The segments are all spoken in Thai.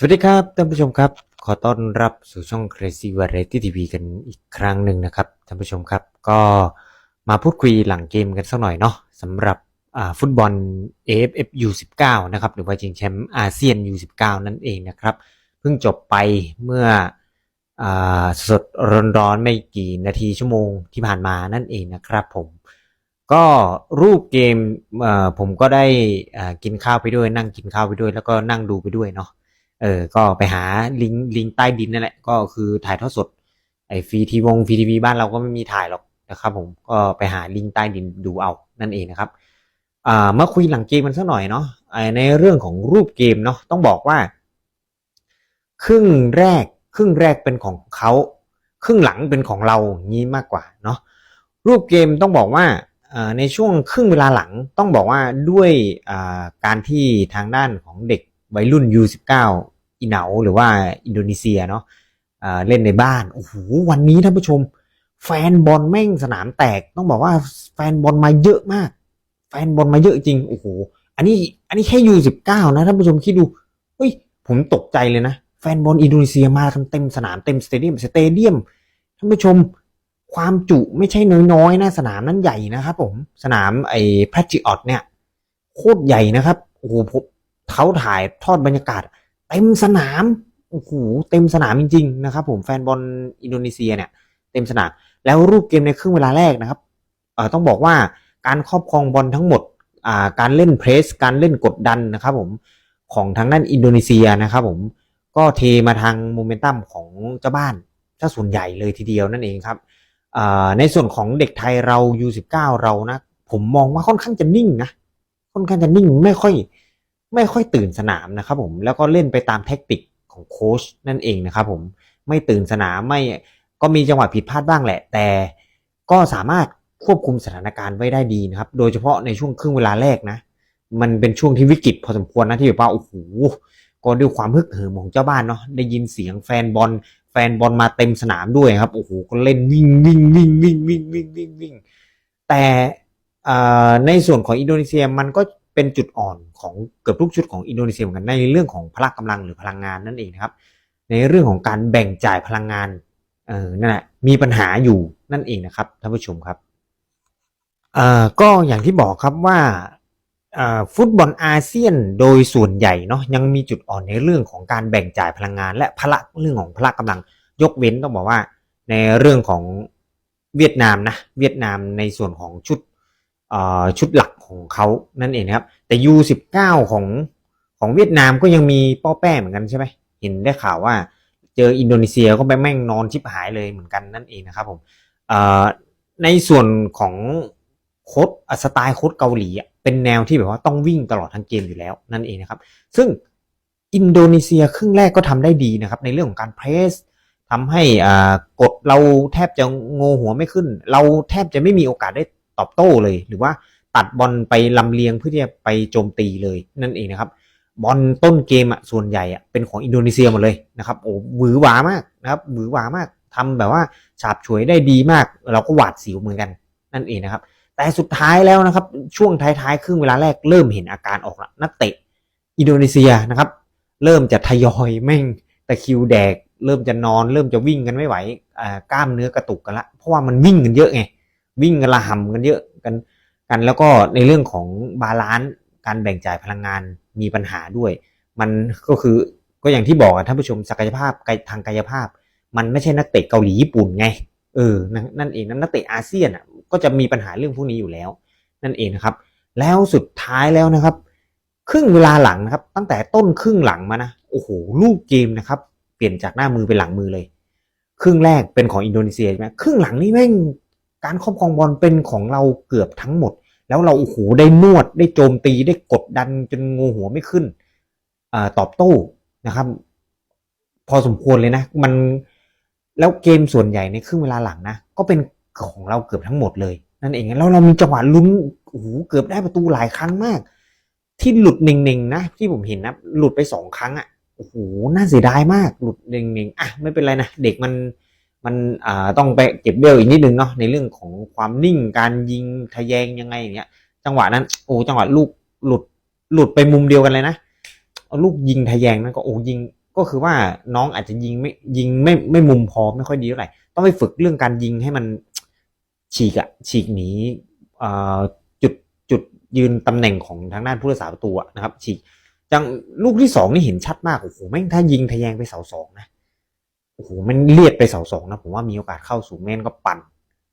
สวัสดีครับท่านผู้ชมครับ ขอต้อนรับสู่ช่อง Crazy Variety TV กันอีกครั้งหนึ่งนะครับท่านผู้ชมครับ ก็มาพูดคุยหลังเกมกันสักหน่อยเนาะสำหรับฟุตบอล AFF U19 นะครับหรือว่าชิงแชมป์อาเซียน U19 นั่นเองนะครับ เพิ่งจบไปเมื่ออสดร้อนๆไม่กี่นาทีชั่วโมงที่ผ่านมานั่นเองนะครับผมก็รูปเกมผมก็ได้กินข้าวไปด้วย นั่งกินข้าวไปด้วย แล้วก็นั่งดูไปด้วยเนาะ เออ ก็ไปหาลิงก์ลิงก์ใต้ดินนั่นแหละ ก็คือถ่ายทอดสด ไอ้ฟรีทีวงฟรีทีวีบ้านเราก็ไม่มีถ่ายหรอกนะครับผม ก็ไปหาลิงก์ใต้ดินดูเอา นั่นเองนะครับ อ่า มาคุยหลังเกมมันสักหน่อยเนาะ ในเรื่องของรูปเกมเนาะ ต้องบอกว่า ครึ่งแรก ครึ่งแรกเป็นของเขา ครึ่งหลังเป็นของเรางี้มากกว่าเนาะ รูปเกมต้องบอกว่าอ่าในช่วงครึ่งเวลาหลังต้องบอกว่าด้วยอ่าการที่ทางด้านของเด็ก วัยรุ่น U19 อีเหนาหรือว่าอินโดนีเซียเนาะเล่นในบ้าน โอ้โห วันนี้ท่านผู้ชม แฟนบอลแม่งสนามแตก ต้องบอกว่าแฟนบอลมาเยอะมาก แฟนบอลมาเยอะจริง โอ้โห อันนี้ อันนี้แค่ U19 นะท่านผู้ชมคิดดู เฮ้ย ผมตกใจเลยนะ แฟนบอลอินโดนีเซียมากันเต็มสนามเต็มสเตเดียม สเตเดียม ท่านผู้ชม ความจุไม่ใช่น้อยๆนะสนามนั้นใหญ่นะครับผม สนามไอ้แพทริออตเนี่ย โคตรใหญ่นะครับ โอ้โหผม เขาถ่ายทอดบรรยากาศเต็มสนามโอ้โหเต็มสนามจริง ๆ นะครับ ผมแฟนบอลอินโดนีเซียเนี่ย เต็มสนามแล้วรูปเกมในครึ่งเวลาแรกนะครับเอ่อต้องบอกว่าการครอบครองบอลทั้งหมดอ่าการเล่นเพรส การเล่นกดดันนะครับ ผมของทางด้านอินโดนีเซียนะครับ ผมก็เทมาทางโมเมนตัมของเจ้าบ้านถ้าส่วนใหญ่เลยทีเดียวนั่นเองครับในส่วนของเด็กไทยเรา U19 เรานะ ผมมองว่าค่อนข้างจะนิ่งนะ ค่อนข้างจะนิ่งไม่ค่อย ไม่ค่อยตื่นสนามนะครับผมแล้วก็เล่นไปตามแท็กติกของโค้ชนั่นเองนะครับผมไม่ตื่นสนามไม่ก็มีจังหวะผิดพลาดบ้างแหละ แต่ก็สามารถควบคุมสถานการณ์ไว้ได้ดีนะครับ โดยเฉพาะในช่วงครึ่งเวลาแรกนะ มันเป็นช่วงที่วิกฤตพอสมควรนะที่แบบว่าโอ้โหก็ด้วยความฮึกเหิมของเจ้าบ้านเนาะได้ยินเสียงแฟนบอล แฟนบอลมาเต็มสนามด้วยครับโอ้โหก็เล่นวิ่งวิ่งวิ่งวิ่งวิ่งวิ่งวิ่งวิ่งแต่ในส่วนของอินโดนีเซียมันก็ เป็นจุดอ่อนของเกือบทุกชุดของอินโดนีเซียเหมือนกันในเรื่องของพละกำลังหรือพลังงานนั่นเองนะครับ ในเรื่องของการแบ่งจ่ายพลังงานเออนั่นแหละมีปัญหาอยู่นั่นเองนะครับท่านผู้ชมครับอ่าก็อย่างที่บอกครับว่าฟุตบอลอาเซียนโดยส่วนใหญ่เนาะยังมีจุดอ่อนในเรื่องของการแบ่งจ่ายพลังงาน และพละเรื่องของพละกำลังยกเว้นต้องบอกว่า ในเรื่องของเวียดนามนะเวียดนามในส่วนของชุดชุดหลัก ของเขานั่นเองนะครับ แต่ U19 ของของเวียดนามก็ยังมีป้อแป้เหมือนกันใช่ไหมเห็นได้ข่าวว่าเจออินโดนีเซียก็ไปแม่งนอนชิบหายเลยเหมือนกันนั่นเองนะครับผมในส่วนของโค้ดสไตล์โค้ดเกาหลีเป็นแนวที่แบบว่าต้องวิ่งตลอดทั้งเกมอยู่แล้วนั่นเองนะครับ ซึ่งอินโดนีเซียครึ่งแรกก็ทำได้ดีนะครับ ในเรื่องของการเพรสทำให้กดเราแทบจะงงหัวไม่ขึ้น เราแทบจะไม่มีโอกาสได้ตอบโต้เลย หรือว่า ตัดบอลไปลำเลียงเพื่อที่จะไปโจมตีเลยนั่นเองนะครับ บอลต้นเกมอะส่วนใหญ่อะเป็นของอินโดนีเซียหมดเลยนะครับโอ้หวือหวามากนะครับหวือหวามากทำแบบว่าฉาบฉวยได้ดีมาก เราก็หวาดเสียวเหมือนกันนั่นเองนะครับ แต่สุดท้ายแล้วนะครับช่วงท้ายๆครึ่งเวลาแรกเริ่มเห็นอาการออกละนักเตะอินโดนีเซียนะครับ เริ่มจะทยอยแม่งตะคิวแดก เริ่มจะนอน เริ่มจะวิ่งกันไม่ไหวอ่ากล้ามเนื้อกระตุกกันละเพราะว่ามันวิ่งกันเยอะไงวิ่งกันละห่ำกันเยอะกัน กันแล้วก็ในเรื่องของบาลานซ์การแบ่งจ่ายพลังงานมีปัญหาด้วย มันก็คือก็อย่างที่บอกท่านผู้ชมศักยภาพทางกายภาพ มันไม่ใช่นักเตะเกาหลีญี่ปุ่นไงเออนั่นเองนักเตะอาเซียนอะก็จะมีปัญหาเรื่องพวกนี้อยู่แล้ว นั่นเองนะครับ แล้วสุดท้ายแล้วนะครับ ครึ่งเวลาหลังนะครับ ตั้งแต่ต้นครึ่งหลังมานะโอ้โหลูกเกมนะครับ เปลี่ยนจากหน้ามือเป็นหลังมือเลย ครึ่งแรกเป็นของอินโดนีเซียใช่ไหมครึ่งหลังนี่แม่ง การครอบครองบอลเป็นของเราเกือบทั้งหมด แล้วเราโอ้โหได้นวดได้โจมตีได้กดดันจนงูหัวไม่ขึ้นอตอบโต้นะครับ พอสมควรเลยนะ มันแล้วเกมส่วนใหญ่ในครึ่งเวลาหลังนะ ก็เป็นของเราเกือบทั้งหมดเลย นั่นเองแล้วเรามีจังหวะลุ้นโอ้โหเกือบได้ประตูหลายครั้งมาก ที่หลุดเน่งๆนะที่ผมเห็นนะหลุดไปสองครั้งอะโอ้โหน่าเสียดายมากหลุดเน่งๆอะไม่เป็นไรนะเด็กมัน มันอ่าต้องไปเก็บเบลอีกนิดนึงเนาะในเรื่องของความนิ่งการยิงทะแยงยังไงอย่างเงี้ย จังหวะนั้นโอ้จังหวะลูกหลุดหลุดไปมุมเดียวกันเลยนะลูกยิงทะแยงนั้นก็โอ้ยิงก็คือว่าน้องอาจจะยิงไม่ยิงไม่ไม่มุมพอไม่ค่อยดีเท่าไหร่ต้องไปฝึกเรื่องการยิงให้มันฉีกอะฉีกหนีอ่อจุดจุดยืนตำแหน่งของทางด้านผู้รักษาประตูนะครับฉีกจังลูกที่สองนี่เห็นชัดมากโอ้โหแม่งถ้ายิงทะแยงไปเสาสองนะ โอ้โหมันเลียดไปเสาสองนะผมว่ามีโอกาสเข้าสู่แม่นก็ปั่น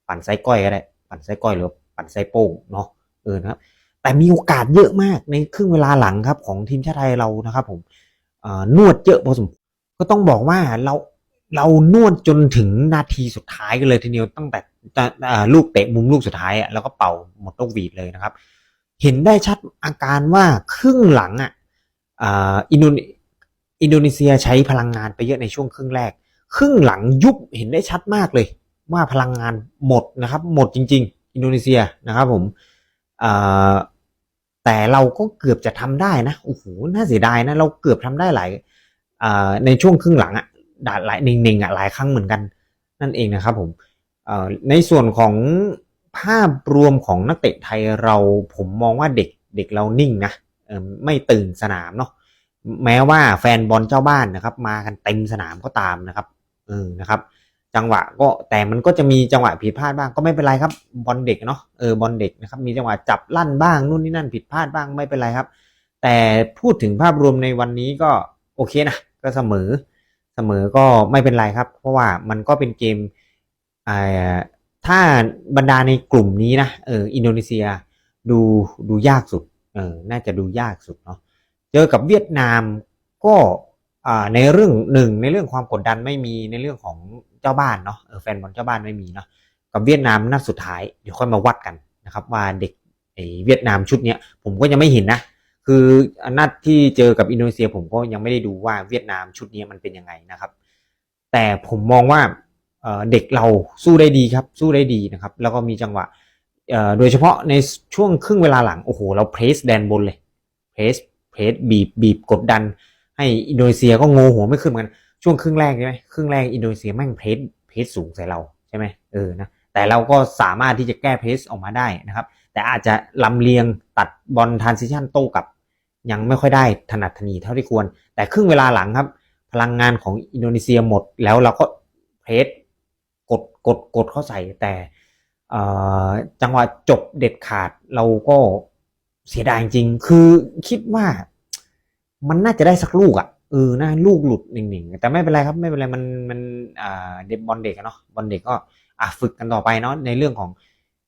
ปั่นไซก้อยก็ได้ ปั่นไซก้อยหรือปั่นไซโป้งเนาะเออนะครับ แต่มีโอกาสเยอะมากในครึ่งเวลาหลังครับของทีมชาติไทยเรานะครับ ผมนวดเยอะพอสมควรก็ต้องบอกว่าเราเรานวดจนถึงนาทีสุดท้ายกันเลยทีเดียวตั้งแต่ลูกเตะมุมลูกสุดท้ายอะแล้วก็เป่าหมดนกหวีดเลยนะครับ เห็นได้ชัดอาการว่าครึ่งหลังอะอินโดนีเซียใช้พลังงานไปเยอะในช่วงครึ่งแรก ครึ่งหลังยุบเห็นได้ชัดมากเลย ว่าพลังงานหมดนะครับ หมดจริง ๆ อินโดนีเซียนะครับผมแต่เราก็เกือบจะทำได้นะโอ้โหน่าเสียดายนะ เราเกือบทำได้หลายาในช่วงครึ่งหลังอะด่าหลายเน่งๆอะหลายครั้งเหมือนกัน นั่นเองนะครับผมในส่วนของภาพรวมของนักเตะไทยเราผมมองว่าเด็กเด็กเรานิ่งนะไม่ตื่นสนามเนาะแม้ว่าแฟนบอลเจ้าบ้านนะครับ มากันเต็มสนามก็ตามนะครับ เออนะครับ จังหวะก็แต่มันก็จะมีจังหวะผิดพลาดบ้างก็ไม่เป็นไรครับบอลเด็กเนาะเออบอลเด็กนะครับมีจังหวะจับลั่นบ้างนู่นนี่นั่นผิดพลาดบ้างไม่เป็นไรครับ แต่พูดถึงภาพรวมในวันนี้ก็โอเคนะก็เสมอเสมอก็ไม่เป็นไรครับ เพราะว่ามันก็เป็นเกมอ่าถ้าบรรดาในกลุ่มนี้นะเอออินโดนีเซียดูดูยากสุดเออน่าจะดูยากสุดเนาะเจอกับเวียดนามก็ ในเรื่องหนึ่งในเรื่องความกดดันไม่มีในเรื่องของเจ้าบ้านเนาะแฟนบอลเจ้าบ้านไม่มีเนาะกับเวียดนามนัดสุดท้ายเดี๋ยวค่อยมาวัดกันนะครับว่าเด็กเวียดนามชุดเนี้ยผมก็ยังไม่เห็นนะคือนัดที่เจอกับอินโดนีเซีย ผมก็ยังไม่ได้ดูว่าเวียดนามชุดนี้มันเป็นยังไงนะครับ แต่ผมมองว่าเด็กเราสู้ได้ดีครับสู้ได้ดีนะครับ แล้วก็มีจังหวะโดยเฉพาะในช่วงครึ่งเวลาหลังโอ้โหเราเพรสแดนบนเลยเพรสเพรสบีบบีบกดดัน ให้อินโดนีเซียก็งงหัวไม่ขึ้นเหมือนกันช่วงครึ่งแรกใช่ไหมครึ่งแรกอินโดนีเซียแม่งเพสเพสสูงใส่เราใช่ไหมเออนะแต่เราก็สามารถที่จะแก้เพสออกมาได้นะครับ แต่อาจจะลำเลียงตัดบอลทรานซิชันโต้กับ ยังไม่ค่อยได้ถนัดถนีเท่าที่ควร แต่ครึ่งเวลาหลังครับ พลังงานของอินโดนีเซียหมดแล้วเราก็เพสกดกดกดเข้าใส่แต่จังหวะจบเด็ดขาดเราก็เสียดายจริง คือคิดว่า มันน่าจะได้สักลูกอะ่ะเออน่าลูกหลุดหนึ่งๆแต่ไม่เป็นไรครับไม่เป็นไรมันมันอ่าเด็กบอลเด็กเนาะบอลเด็กก็อะฝึกกันต่อไปเนาะในเรื่องของ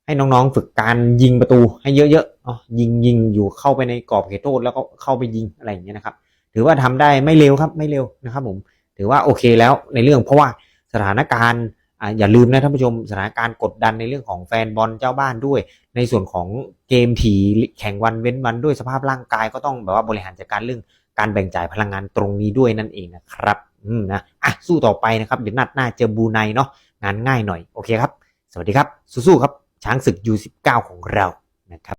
ให้น้องๆฝึกการยิงประตูให้เยอะๆเนาะยิงยิงอยู่เข้าไปในกรอบเขตโทษแล้วก็เข้าไปยิงอะไรอย่างเงี้ยนะครับ ถือว่าทำได้ไม่เร็วครับไม่เร็วนะครับ ผม ถือว่าโอเคแล้วในเรื่องเพราะว่าสถานการณ์อ่าอย่าลืมนะท่านผู้ชมสถานการณ์กดดันในเรื่องของแฟนบอลเจ้าบ้านด้วย ในส่วนของเกมถีแข่งวันเว้นวันด้วยสภาพร่างกายก็ต้องแบบว่าบริหารจัดการเรื่อง การแบ่งจ่ายพลังงานตรงนี้ด้วยนั่นเองนะครับอืมนะอะสู้ต่อไปนะครับเดี๋ยวนัดหน้าเจอบูไนเนาะงานง่ายหน่อยโอเคครับ สวัสดีครับสู้ๆครับช้างศึก U19 ของเรานะครับ